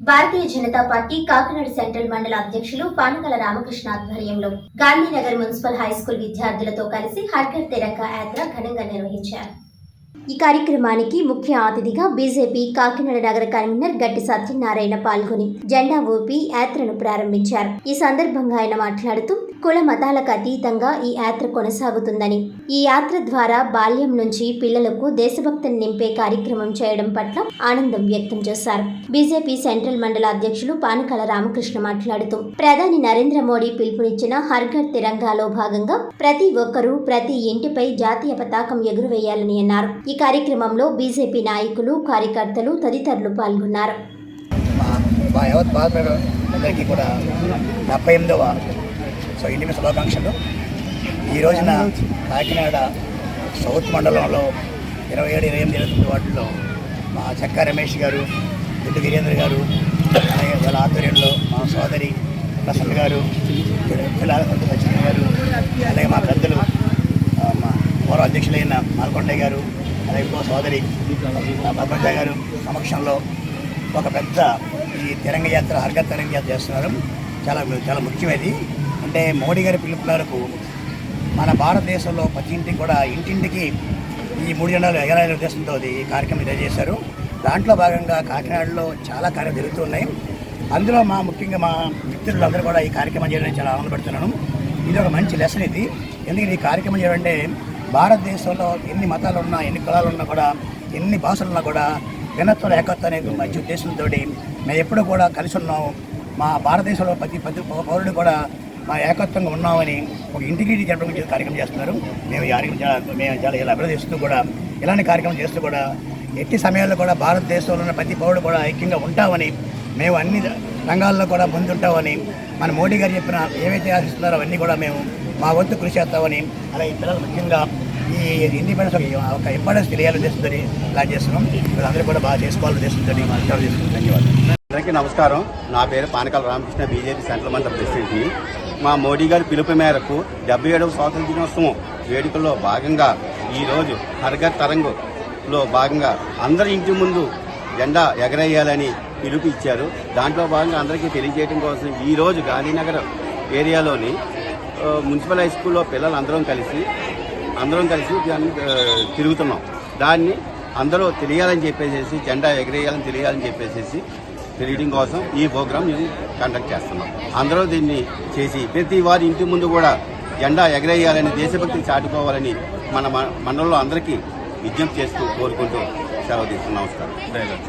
భారతీయ Janata party Kakinada central మండల అధ్యక్షులు పానకల రామకృష్ణ ఆధ్వర్యంలో గాంధీనగర్ మున్సిపల్ హై స్కూల్ విద్యార్థులతో కలిసి హర్ఘర్ తిరంగా యాత్ర ఘనంగా నిర్వహించారు. ఈ కార్యక్రమానికి ముఖ్య అతిథిగా బీజేపీ కాకినాడ నగర కన్వీనర్ గట్టి సత్యనారాయణ పాల్గొని జెండా ఊపి యాత్రను ప్రారంభించారు. ఈ సందర్భంగా ఆయన మాట్లాడుతూ కుల మతాలకు అతీతంగా ఈ యాత్ర కొనసాగుతుందని ఈ యాత్ర ద్వారా బాల్యం నుంచి పిల్లలకు దేశభక్తిని నింపే కార్యక్రమం చేయడం పట్ల ఆనందం వ్యక్తం చేశారు. బీజేపీ సెంట్రల్ మండల అధ్యక్షులు పానకాల రామకృష్ణ మాట్లాడుతూ ప్రధాని నరేంద్ర మోడీ పిలుపునిచ్చిన హర్ఘర్ తిరంగాలో భాగంగా ప్రతి ఒక్కరూ ప్రతి ఇంటిపై జాతీయ పతాకం ఎగురవేయాలని అన్నారు. ఈ కార్యక్రమంలో బీజేపీ నాయకులు కార్యకర్తలు తదితరులు పాల్గొన్నారు. యావత్ అందరికీ కూడా డెబ్బై ఎనిమిదవ సో ఇంటి శుభాకాంక్షలు. ఈ రోజున కాకినాడ సౌత్ మండలంలో ఇరవై ఏడు ఇరవై ఎనిమిది ఇరవై వాటిలో మా చెక్కా రమేష్ గారు గుడ్డు వీరేంద్ర గారు అలాగే వాళ్ళ ఆధ్వర్యంలో మా సోదరి ప్రసన్న గారు పిల్లల సత్యన గారు అలాగే మా పెద్దలు మా పూర్వ అధ్యక్షులైన మాల్కొండయ్య గారు రైతు సోదరి ప్రపంచ గారు సమక్షంలో ఒక పెద్ద ఈ తిరంగ యాత్ర హర్గ తిరంగ యాత్ర చేస్తున్నారు. చాలా చాలా ముఖ్యమైనది. అంటే మోడీ గారి పిలుపు మేరకు మన భారతదేశంలో ప్రతి ఇంటికి కూడా ఇంటింటికి ఈ మూడు జెండాలు ఎగరాల ఉద్దేశంతో ఈ కార్యక్రమం తెలియజేశారు దాంట్లో భాగంగా కాకినాడలో చాలా కార్యం జరుగుతున్నాయి అందులో మా ముఖ్యంగా మా మిత్రులందరూ కూడా ఈ కార్యక్రమం చేయడానికి చాలా ఆనందపడుతున్నాను. ఇది ఒక మంచి లెసన్ ఇది. ఎందుకంటే ఈ కార్యక్రమం చేయాలంటే భారతదేశంలో ఎన్ని మతాలు ఉన్నా ఎన్ని కులాలు ఉన్నా కూడా ఎన్ని భాషలు ఉన్నా కూడా భిన్నత్వం ఏకత్వం అనేది మంచి ఉద్దేశంతో మేము ఎప్పుడూ కూడా కలిసి ఉన్నాం. మా భారతదేశంలో ప్రతి ప్రతి పౌరుడు కూడా మా ఏకత్వంగా ఉన్నామని ఒక ఇంటిగ్రిటీ జరపడం గురించి కార్యక్రమం చేస్తున్నారు. మేము ఈ కార్యక్రమం చాలా మేము చాలా ఇలా అభివృద్ధిస్తూ కూడా ఇలాంటి కార్యక్రమం చేస్తూ కూడా ఎట్టి సమయాల్లో కూడా భారతదేశంలో ఉన్న ప్రతి పౌరుడు కూడా ఐక్యంగా ఉంటామని మేము అన్ని రంగాల్లో కూడా ముందుంటామని మన మోడీ గారు చెప్పిన ఏవైతే ఆశిస్తున్నారో అవన్నీ కూడా మేము మా వంతు కృషి చేస్తామని అలాగే పిల్లలు ముఖ్యంగా ఈ ఇండిపెండెన్స్ ఒక- ఒక ఇంపార్టెన్స్ తెలియాలని ఉద్దేశంతో ఇలా చేస్తున్నాం. వీళ్ళందరూ కూడా బాగా చేసుకోవాలని మా మాట్లాడాలి చేస్తున్నాం ధన్యవాదాలు. అందరికీ నమస్కారం. నా పేరు పానకాల రామకృష్ణ బీజేపీ సెంట్రల్ మండల ప్రెసిడెంట్ని మా మోడీ గారి పిలుపు మేరకు డెబ్బై ఏడవ స్వాతంత్ర దినోత్సవం వేడుకల్లో భాగంగా ఈరోజు హర్ఘర్ తరంగులో భాగంగా అందరి ఇంటి ముందు జెండా ఎగరేయాలని పిలుపు ఇచ్చారు దాంట్లో భాగంగా అందరికీ తెలియజేయడం కోసం ఈరోజు గాంధీనగర్ ఏరియాలోని మున్సిపల్ హై స్కూల్లో పిల్లలు అందరం కలిసి అందరం కలిసి దాన్ని తిరుగుతున్నాం. దాన్ని అందరూ తెలియాలని చెప్పేసి జెండా ఎగరేయాలని తెలియాలని చెప్పేసి తెలియడం కోసం ఈ ప్రోగ్రాం మేము కండక్ట్ చేస్తున్నాం. అందరూ దీన్ని చేసి ప్రతి వారి ఇంటి ముందు కూడా జెండా ఎగరేయాలని దేశభక్తిని చాటుకోవాలని మన మ- మండలంలో అందరికీ విజ్ఞప్తి చేస్తూ కోరుకుంటూ సెలవు తీసుకున్నాం. నమస్కారం.